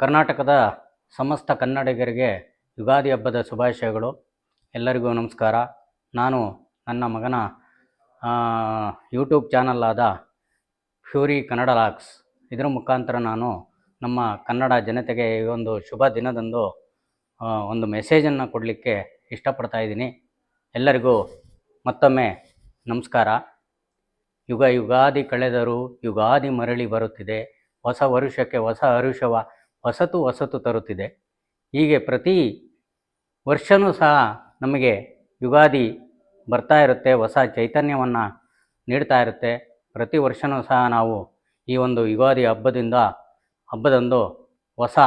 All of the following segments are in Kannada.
ಕರ್ನಾಟಕದ ಸಮಸ್ತ ಕನ್ನಡಿಗರಿಗೆ ಯುಗಾದಿ ಹಬ್ಬದ ಶುಭಾಶಯಗಳು. ಎಲ್ಲರಿಗೂ ನಮಸ್ಕಾರ. ನಾನು ನನ್ನ ಮಗನ ಯೂಟ್ಯೂಬ್ ಚಾನಲ್ ಆದ ಫ್ಯೂರಿ ಕನ್ನಡ ಲಾಕ್ಸ್ ಇದರ ಮುಖಾಂತರ ನಾನು ನಮ್ಮ ಕನ್ನಡ ಜನತೆಗೆ ಈ ಒಂದು ಶುಭ ದಿನದಂದು ಒಂದು ಮೆಸೇಜನ್ನು ಕೊಡಲಿಕ್ಕೆ ಇಷ್ಟಪಡ್ತಾ ಇದ್ದೀನಿ. ಎಲ್ಲರಿಗೂ ಮತ್ತೊಮ್ಮೆ ನಮಸ್ಕಾರ. ಯುಗ ಯುಗಾದಿ ಕಳೆದರೂ ಯುಗಾದಿ ಮರಳಿ ಬರುತ್ತಿದೆ. ಹೊಸ ವರುಷಕ್ಕೆ ಹೊಸ ಹರುಷವ ಹೊಸತು ಹೊಸತು ತರುತ್ತಿದೆ. ಹೀಗೆ ಪ್ರತಿ ವರ್ಷವೂ ಸಹ ನಮಗೆ ಯುಗಾದಿ ಬರ್ತಾ ಇರುತ್ತೆ, ಹೊಸ ಚೈತನ್ಯವನ್ನು ನೀಡ್ತಾ ಇರುತ್ತೆ. ಪ್ರತಿ ವರ್ಷವೂ ಸಹ ನಾವು ಈ ಒಂದು ಯುಗಾದಿ ಹಬ್ಬದಿಂದ, ಹಬ್ಬದಂದು ಹೊಸ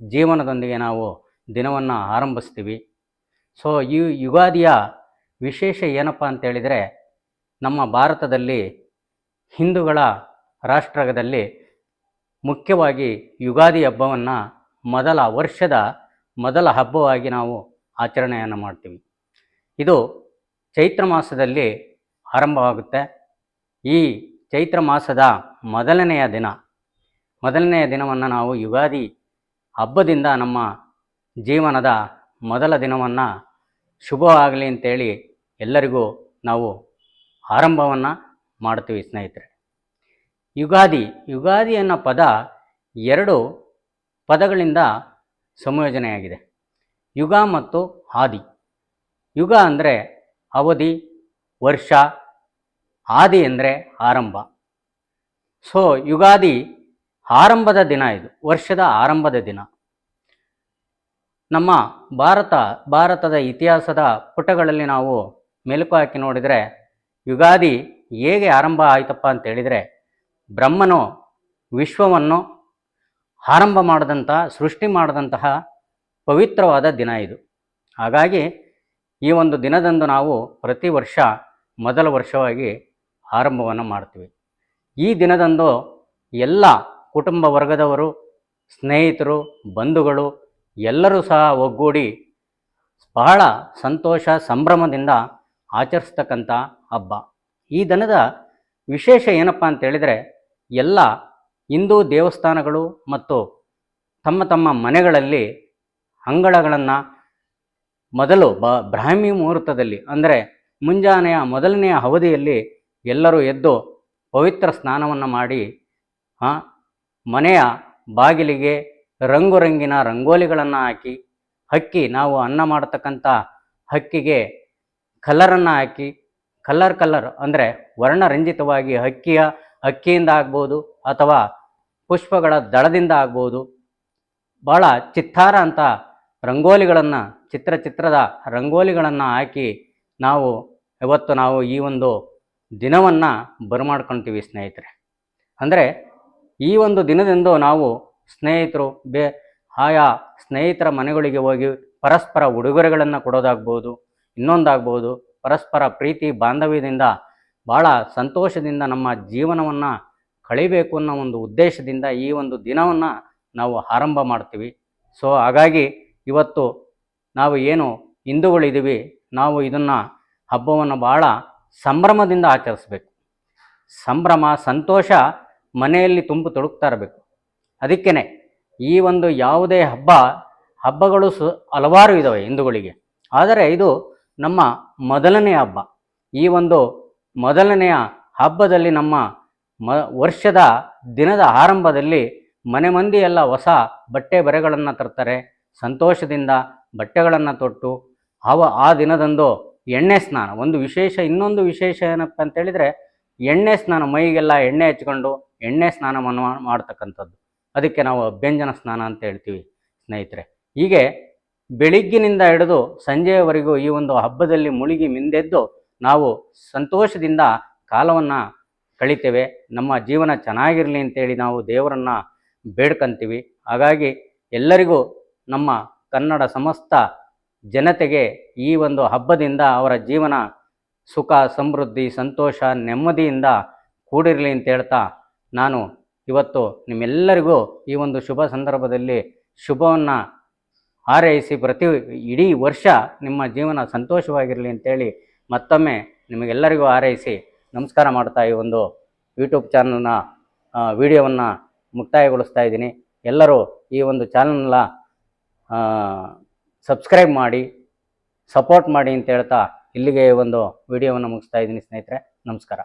ಜೀವನದೊಂದಿಗೆ ನಾವು ದಿನವನ್ನು ಆರಂಭಿಸ್ತೀವಿ. ಸೊ ಈ ಯುಗಾದಿಯ ವಿಶೇಷ ಏನಪ್ಪ ಅಂತೇಳಿದರೆ ನಮ್ಮ ಭಾರತದಲ್ಲಿ ಹಿಂದೂಗಳ ರಾಷ್ಟ್ರದಲ್ಲಿ ಮುಖ್ಯವಾಗಿ ಯುಗಾದಿ ಹಬ್ಬವನ್ನು ಮೊದಲ ವರ್ಷದ ಮೊದಲ ಹಬ್ಬವಾಗಿ ನಾವು ಆಚರಣೆಯನ್ನು ಮಾಡ್ತೀವಿ. ಇದು ಚೈತ್ರ ಮಾಸದಲ್ಲಿ ಆರಂಭವಾಗುತ್ತೆ. ಈ ಚೈತ್ರ ಮಾಸದ ಮೊದಲನೆಯ ದಿನ. ಮೊದಲನೆಯ ದಿನವನ್ನು ನಾವು ಯುಗಾದಿ ಹಬ್ಬದಿಂದ ನಮ್ಮ ಜೀವನದ ಮೊದಲ ದಿನವನ್ನು ಶುಭವಾಗಲಿ ಅಂತೇಳಿ ಎಲ್ಲರಿಗೂ ನಾವು ಆರಂಭವನ್ನು ಮಾಡ್ತೀವಿ ಸ್ನೇಹಿತರೆ. ಯುಗಾದಿ. ಯುಗಾದಿ ಅನ್ನೋ ಪದ ಎರಡು ಪದಗಳಿಂದ ಸಂಯೋಜನೆಯಾಗಿದೆ. ಯುಗ ಮತ್ತು ಆದಿ. ಯುಗ ಅಂದರೆ ಅವಧಿ, ವರ್ಷ, ಆದಿ ಅಂದರೆ ಆರಂಭ. ಸೊ ಯುಗಾದಿ ಆರಂಭದ ದಿನ ಇದು, ವರ್ಷದ ಆರಂಭದ ದಿನ. ನಮ್ಮ ಭಾರತ, ಭಾರತದ ಇತಿಹಾಸದ ಪುಟಗಳಲ್ಲಿ ನಾವು ಮೆಲುಕು ಹಾಕಿ ನೋಡಿದರೆ ಯುಗಾದಿ ಹೇಗೆ ಆರಂಭ ಆಯಿತಪ್ಪ ಅಂತ ಹೇಳಿದರೆ ಬ್ರಹ್ಮನು ವಿಶ್ವವನ್ನು ಆರಂಭ ಮಾಡಿದಂಥ ಸೃಷ್ಟಿ ಮಾಡಿದಂತಹ ಪವಿತ್ರವಾದ ದಿನ ಇದು. ಹಾಗಾಗಿ ಈ ಒಂದು ದಿನದಂದು ನಾವು ಪ್ರತಿ ವರ್ಷ ಮೊದಲ ವರ್ಷವಾಗಿ ಆರಂಭವನ್ನು ಮಾಡ್ತೀವಿ. ಈ ದಿನದಂದು ಎಲ್ಲ ಕುಟುಂಬ ವರ್ಗದವರು, ಸ್ನೇಹಿತರು, ಬಂಧುಗಳು ಎಲ್ಲರೂ ಸಹ ಒಗ್ಗೂಡಿ ಬಹಳ ಸಂತೋಷ, ಸಂಭ್ರಮದಿಂದ ಆಚರಿಸ್ತಕ್ಕಂಥ ಹಬ್ಬ. ಈ ದಿನದ ವಿಶೇಷ ಏನಪ್ಪ ಅಂತ ಹೇಳಿದರೆ ಎಲ್ಲ ಹಿಂದೂ ದೇವಸ್ಥಾನಗಳು ಮತ್ತು ತಮ್ಮ ತಮ್ಮ ಮನೆಗಳಲ್ಲಿ ಅಂಗಳಗಳನ್ನು ಮೊದಲು ಬ ಬ್ರಾಹ್ಮಿ ಮುಹೂರ್ತದಲ್ಲಿ ಅಂದರೆ ಮುಂಜಾನೆಯ ಮೊದಲನೆಯ ಅವಧಿಯಲ್ಲಿ ಎಲ್ಲರೂ ಎದ್ದು ಪವಿತ್ರ ಸ್ನಾನವನ್ನು ಮಾಡಿ ಮನೆಯ ಬಾಗಿಲಿಗೆ ರಂಗು ರಂಗಿನ ರಂಗೋಲಿಗಳನ್ನು ಹಾಕಿ, ಹಕ್ಕಿ, ನಾವು ಅನ್ನ ಮಾಡತಕ್ಕಂಥ ಹಕ್ಕಿಗೆ ಕಲರನ್ನು ಹಾಕಿ ಕಲರ್ ಕಲರ್ ಅಂದರೆ ವರ್ಣರಂಜಿತವಾಗಿ ಹಕ್ಕಿಯ ಹಕ್ಕಿಯಿಂದ ಆಗ್ಬೋದು ಅಥವಾ ಪುಷ್ಪಗಳ ದಳದಿಂದ ಆಗ್ಬೋದು. ಭಾಳ ಚಿತ್ತಾರ ಅಂತ ರಂಗೋಲಿಗಳನ್ನು ಚಿತ್ರ ಚಿತ್ರದ ರಂಗೋಲಿಗಳನ್ನು ಹಾಕಿ ನಾವು ಇವತ್ತು ನಾವು ಈ ಒಂದು ದಿನವನ್ನು ಬರಮಾಡ್ಕೊತೀವಿ ಸ್ನೇಹಿತರೆ. ಅಂದರೆ ಈ ಒಂದು ದಿನದಂದು ನಾವು ಸ್ನೇಹಿತರು, ಬೇ, ಆಯಾ ಸ್ನೇಹಿತರ ಮನೆಗಳಿಗೆ ಹೋಗಿ ಪರಸ್ಪರ ಉಡುಗೊರೆಗಳನ್ನು ಕೊಡೋದಾಗ್ಬೋದು, ಇನ್ನೊಂದಾಗ್ಬೋದು, ಪರಸ್ಪರ ಪ್ರೀತಿ, ಬಾಂಧವ್ಯದಿಂದ ಭಾಳ ಸಂತೋಷದಿಂದ ನಮ್ಮ ಜೀವನವನ್ನು ಕಳಿಬೇಕು ಅನ್ನೋ ಒಂದು ಉದ್ದೇಶದಿಂದ ಈ ಒಂದು ದಿನವನ್ನು ನಾವು ಆರಂಭ ಮಾಡ್ತೀವಿ. ಸೊ ಹಾಗಾಗಿ ಇವತ್ತು ನಾವು ಏನು ಹಿಂದೂಗಳಿದ್ದೀವಿ, ನಾವು ಇದನ್ನು ಹಬ್ಬವನ್ನು ಭಾಳ ಸಂಭ್ರಮದಿಂದ ಆಚರಿಸ್ಬೇಕು. ಸಂಭ್ರಮ, ಸಂತೋಷ ಮನೆಯಲ್ಲಿ ತುಂಬು ತೊಡಗ್ತಾ ಇರಬೇಕು. ಅದಕ್ಕೇ ಈ ಒಂದು ಯಾವುದೇ ಹಬ್ಬ, ಹಬ್ಬಗಳು ಸು ಹಲವಾರು ಇದ್ದಾವೆ ಹಿಂದೂಗಳಿಗೆ. ಆದರೆ ಇದು ನಮ್ಮ ಮೊದಲನೇ ಹಬ್ಬ. ಈ ಒಂದು ಮೊದಲನೆಯ ಹಬ್ಬದಲ್ಲಿ ನಮ್ಮ ಮ, ವರ್ಷದ ದಿನದ ಆರಂಭದಲ್ಲಿ ಮನೆ ಮಂದಿ ಎಲ್ಲ ಹೊಸ ಬಟ್ಟೆ ಬರೆಗಳನ್ನು ತರ್ತಾರೆ. ಸಂತೋಷದಿಂದ ಬಟ್ಟೆಗಳನ್ನು ತೊಟ್ಟು ಅವ, ಆ ದಿನದಂದು ಎಣ್ಣೆ ಸ್ನಾನ. ಒಂದು ವಿಶೇಷ, ಇನ್ನೊಂದು ವಿಶೇಷ ಏನಪ್ಪ ಅಂತ ಹೇಳಿದರೆ ಎಣ್ಣೆ ಸ್ನಾನ, ಮೈಗೆಲ್ಲ ಎಣ್ಣೆ ಹಚ್ಕೊಂಡು ಎಣ್ಣೆ ಸ್ನಾನವನ್ನು ಮಾಡ್ತಕ್ಕಂಥದ್ದು. ಅದಕ್ಕೆ ನಾವು ಅಭ್ಯಂಜನ ಸ್ನಾನ ಅಂತ ಹೇಳ್ತೀವಿ ಸ್ನೇಹಿತರೆ. ಹೀಗೆ ಬೆಳಿಗ್ಗಿನಿಂದ ಹಿಡಿದು ಸಂಜೆಯವರೆಗೂ ಈ ಒಂದು ಹಬ್ಬದಲ್ಲಿ ಮುಳುಗಿ ಮಿಂದೆದ್ದು ನಾವು ಸಂತೋಷದಿಂದ ಕಾಲವನ್ನು ಕಳಿತೇವೆ. ನಮ್ಮ ಜೀವನ ಚೆನ್ನಾಗಿರಲಿ ಅಂತೇಳಿ ನಾವು ದೇವರನ್ನು ಬೇಡ್ಕಂತೀವಿ. ಹಾಗಾಗಿ ಎಲ್ಲರಿಗೂ ನಮ್ಮ ಕನ್ನಡ ಸಮಸ್ತ ಜನತೆಗೆ ಈ ಒಂದು ಹಬ್ಬದಿಂದ ಅವರ ಜೀವನ ಸುಖ, ಸಮೃದ್ಧಿ, ಸಂತೋಷ, ನೆಮ್ಮದಿಯಿಂದ ಕೂಡಿರಲಿ ಅಂತ ಹೇಳ್ತಾ ನಾನು ಇವತ್ತು ನಿಮ್ಮೆಲ್ಲರಿಗೂ ಈ ಒಂದು ಶುಭ ಸಂದರ್ಭದಲ್ಲಿ ಶುಭವನ್ನು ಹಾರೈಸಿ ಪ್ರತಿ ಇಡೀ ವರ್ಷ ನಿಮ್ಮ ಜೀವನ ಸಂತೋಷವಾಗಿರಲಿ ಅಂತೇಳಿ ಮತ್ತೊಮ್ಮೆ ನಿಮಗೆಲ್ಲರಿಗೂ ಹಾರೈಸಿ ನಮಸ್ಕಾರ ಮಾಡ್ತಾ ಈ ಒಂದು ಯೂಟ್ಯೂಬ್ ಚಾನಲ್ನ ವಿಡಿಯೋವನ್ನು ಮುಕ್ತಾಯಗೊಳಿಸ್ತಾ ಇದ್ದೀನಿ. ಎಲ್ಲರೂ ಈ ಒಂದು ಚಾನಲ್ನ ಸಬ್ಸ್ಕ್ರೈಬ್ ಮಾಡಿ ಸಪೋರ್ಟ್ ಮಾಡಿ ಅಂತ ಹೇಳ್ತಾ ಇಲ್ಲಿಗೆ ಒಂದು ವಿಡಿಯೋವನ್ನು ಮುಗಿಸ್ತಾ ಇದ್ದೀನಿ ಸ್ನೇಹಿತರೆ. ನಮಸ್ಕಾರ.